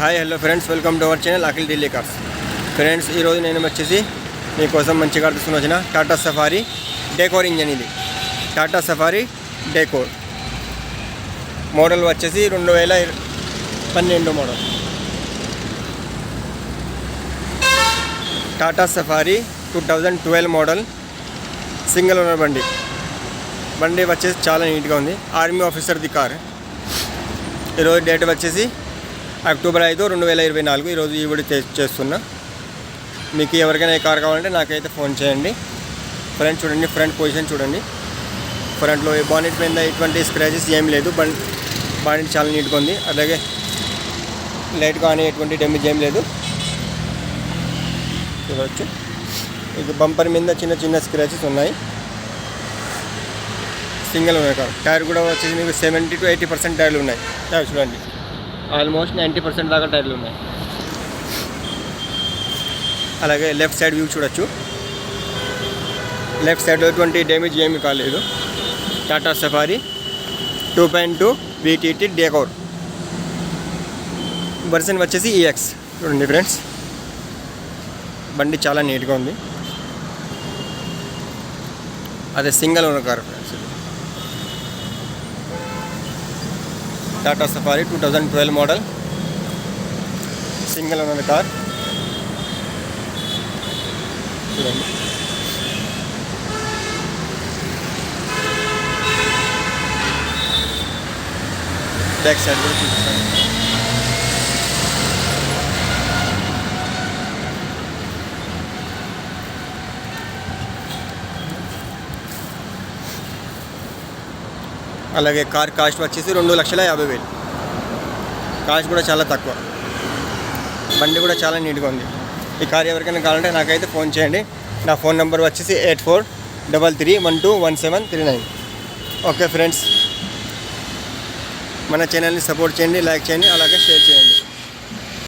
Hi hello friends welcome to our channel Akhil Delhi cars friends ఈరోజు నేను వచ్చేసి మీకోసం మంచి కార్ తీసుకుని వచ్చిన టాటా సఫారీ డేకోర్ ఇంజన్ ఇది. టాటా సఫారీ డేకోర్ మోడల్ వచ్చేసి రెండు వేల పన్నెండు model Tata Safari two thousand twelve model single owner బండి. బండి వచ్చేసి చాలా నీట్గా ఉంది. ఆర్మీ ఆఫీసర్ది కార్. ఈరోజు డేట్ వచ్చేసి అక్టోబర్ ఐదు రెండు వేల ఇరవై నాలుగు ఈరోజు ఈ వీడియో చేస్తున్నా. మీకు ఎవరికైనా ఏ కార్ కావాలంటే నాకైతే ఫోన్ చేయండి. ఫ్రంట్ చూడండి ఫ్రంట్ పొజిషన్ చూడండి. ఫ్రంట్లో బానెట్ మీద ఎటువంటి స్క్రాచెస్ ఏం లేదు బండి బానెట్ చాలా నీట్గా ఉంది. అలాగే లైట్ కానీ ఎటువంటి డ్యామేజ్ ఏం లేదు. చూడవచ్చు ఇది బంపర్ మీద చిన్న చిన్న స్క్రాచెస్ ఉన్నాయి. సింగిల్ ఉన్నాయి కార్. టైర్ కూడా వచ్చేసి మీకు సెవెంటీ టు ఎయిటీ పర్సెంట్ టైర్లు ఉన్నాయి. చూడండి. ఆల్మోస్ట్ నైంటీ పర్సెంట్ దాకా టైర్లు ఉన్నాయి. అలాగే లెఫ్ట్ సైడ్ వ్యూ చూడొచ్చు. లెఫ్ట్ సైడ్లో ఎటువంటి డ్యామేజ్ ఏమీ కాలేదు. Tata Safari two point two VTT Dicor. Version వచ్చేసి ఈఎక్స్ చూడండి ఫ్రెండ్స్. బండి చాలా నీట్గా ఉంది. అదే single owner car friends Tata Safari two thousand twelve model single owner car చూడండి బ్యాక్ సైడ్ కూడా చూపిస్తాను అలాగే కార్ కాస్ట్ వచ్చేసి రెండు లక్షల యాభై వేలు. కాస్ట్ కూడా చాలా తక్కువ. బండి కూడా చాలా నీట్గా ఉంది. ఈ కార్ ఎవరికైనా కావాలంటే నాకైతే ఫోన్ చేయండి. నా ఫోన్ నెంబర్ వచ్చేసి eight four double three one two one seven three nine. Okay friends. మన ఛానల్ని సపోర్ట్ చేయండి లైక్ చేయండి అలాగే షేర్ చేయండి.